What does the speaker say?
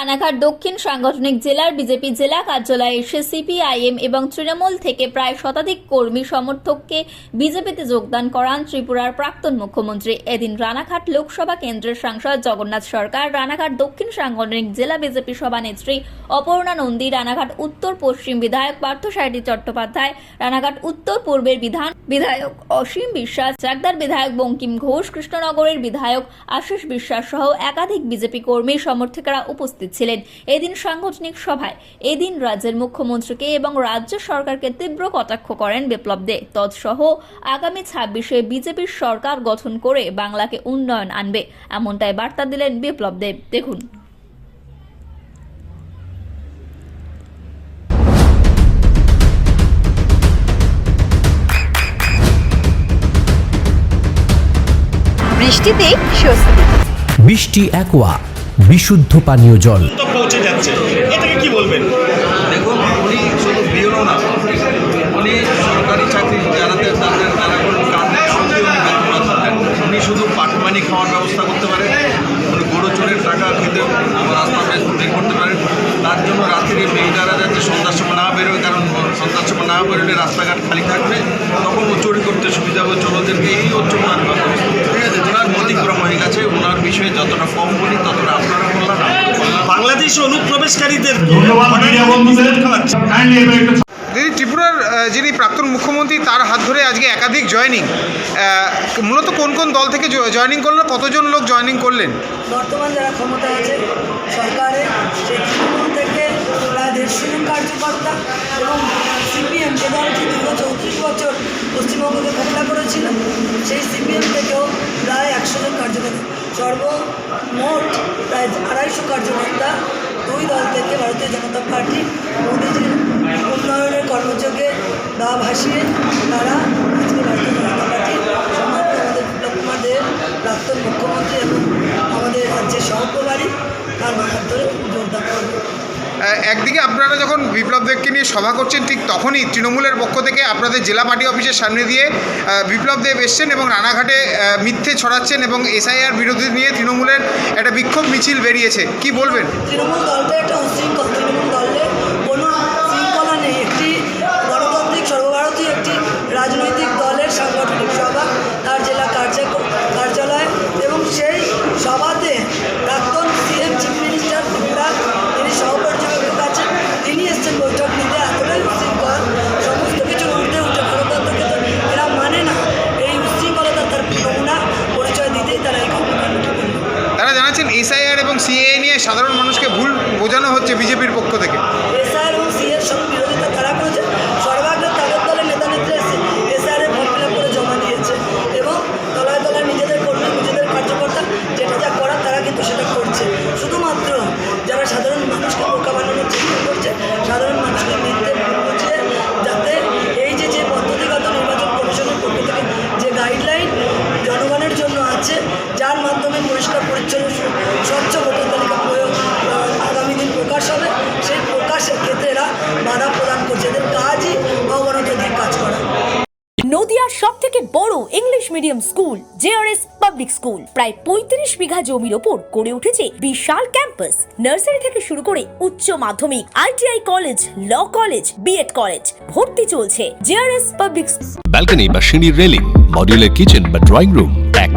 রানাঘাট দক্ষিণ সাংগঠনিক জেলার বিজেপি জেলা কার্যালয়ে এসে সিপিআইএম এবং তৃণমূল থেকে প্রায় শতাধিক কর্মী সমর্থককে বিজেপিতে যোগদান করান ত্রিপুরার প্রাক্তন মুখ্যমন্ত্রী। এদিন রানাঘাট লোকসভা কেন্দ্রের সাংসদ জগন্নাথ সরকার, রানাঘাট দক্ষিণ সাংগঠনিক জেলা বিজেপি সভানেত্রী অপর্ণা নন্দী, রানাঘাট উত্তর পশ্চিম বিধায়ক পার্থসারথী চট্টোপাধ্যায়, রানাঘাট উত্তর পূর্বের বিধান বিধায়ক অসীম বিশ্বাস চাকদার বিধায়ক বঙ্কিম ঘোষ, কৃষ্ণনগরের বিধায়ক আশিস বিশ্বাস সহ একাধিক বিজেপি কর্মী সমর্থকেরা উপস্থিত ছিলেন এদিন সাংগঠনিক সভায় এদিন রাজ্যের মুখ্যমন্ত্রীকে এবং রাজ্য সরকারকে তীব্র কটাক্ষ করেন বিপ্লব দে। তৎসহ আগামী ছাব্বিশে বিজেপির সরকার গঠন করে বাংলাকে উন্নয়ন আনবে এমনটাই বার্তা দিলেন বিপ্লব দেব দেখুন। বৃষ্টিতে স্বস্তি। বৃষ্টি অ্যাকোয়া বিশুদ্ধ পানীয় জল। পৌঁছে যাচ্ছে। এটাকে কি বলবেন? দেখুন উনি শুধু না উনি সরকারি চাকরি তাদের তারা কোনো কারণে উনি শুধু পাটমানি খাওয়ার ব্যবস্থা করতে পারেন উনি গরু চোরের টাকা খেতে রাস্তা বের করতে পারেন তার জন্য রাত্রে মেয়েটারা যাতে সন্ধ্যার সময় না বেরোয় কারণ সন্ধ্যার সময় না বেরোলে রাস্তাঘাট খালি থাকবে। তখন ও চুরি করতে সুবিধা হবে চলোদেরকে এই হচ্ছে ঠিক আছে বিষয়ে যতটা কম বলি ততটা আপনারা বললাম বাংলাদেশ অনুপ্রবেশকারীদের দিদি ত্রিপুরার যিনি প্রাক্তন মুখ্যমন্ত্রী তার হাত ধরে আজকে একাধিক জয়নিং। মূলত কোন কোন দল থেকে জয়নিং করল? কতজন লোক জয়নিং করলেন? বর্তমান যারা ক্ষমতা আছে সরকারে থেকে কার্যকর্তা এবং সিপিএম যে দলটি দীর্ঘ চৌত্রিশ বছর পশ্চিমবঙ্গকে ক্ষমতা করেছিল সেই সিপিএম সর্বমোট প্রায় আড়াইশো কার্যকর্তা দুই দল থেকে ভারতীয় জনতা পার্টি মোদীজির উন্নয়নের কর্মযোগে বা ভাসিয়ে তারা আজকে ভারতীয় জনতা পার্টির সমাপ্ত আমাদের বিপ্লব কুমার দেব প্রাক্তন মুখ্যমন্ত্রী এবং আমাদের রাজ্যের সহপ্রভারী, তার মাধ্যমে ধরে যোগদান করবে একদিকে আপনারা যখন বিপ্লব দেবকে নিয়ে সভা করছেন, ঠিক তখনই তৃণমূলের পক্ষ থেকে আপনাদের জেলা পার্টি অফিসের সামনে দিয়ে বিপ্লব দেব এসছেন এবং রানাঘাটে মিথ্যে ছড়াচ্ছেন এবং এসআইআর বিরোধী নিয়ে তৃণমূলের একটা বিক্ষোভ মিছিল বেরিয়েছে। কি বলবেন? তৃণমূল দলটা একটা উশৃঙ্খল তৃণমূল দলে স্বচ্ছ ভোটার তালিকা প্রয়োগ আগামী দিন প্রকাশ হবে। সেই প্রকাশের ক্ষেত্রে এরা বাধা প্রদান করছে। এদের কাজই অগণতান্ত্রিক কাজ করা। নদিয়ার সব থেকে বড় English medium school JRS public school. প্রায় পঁয়ত্রিশ বিঘা জমির ওপর গড়ে উঠেছে বিশাল ক্যাম্পাস। নার্সারি থেকে শুরু করে উচ্চ মাধ্যমিক ITI college law college BEd college ভর্তি চলছে জেআরএস পাবলিক ব্যালকনি বা সিঁড়ির রেলিং মডিউলার কিচেন বা ড্রয়িং রুম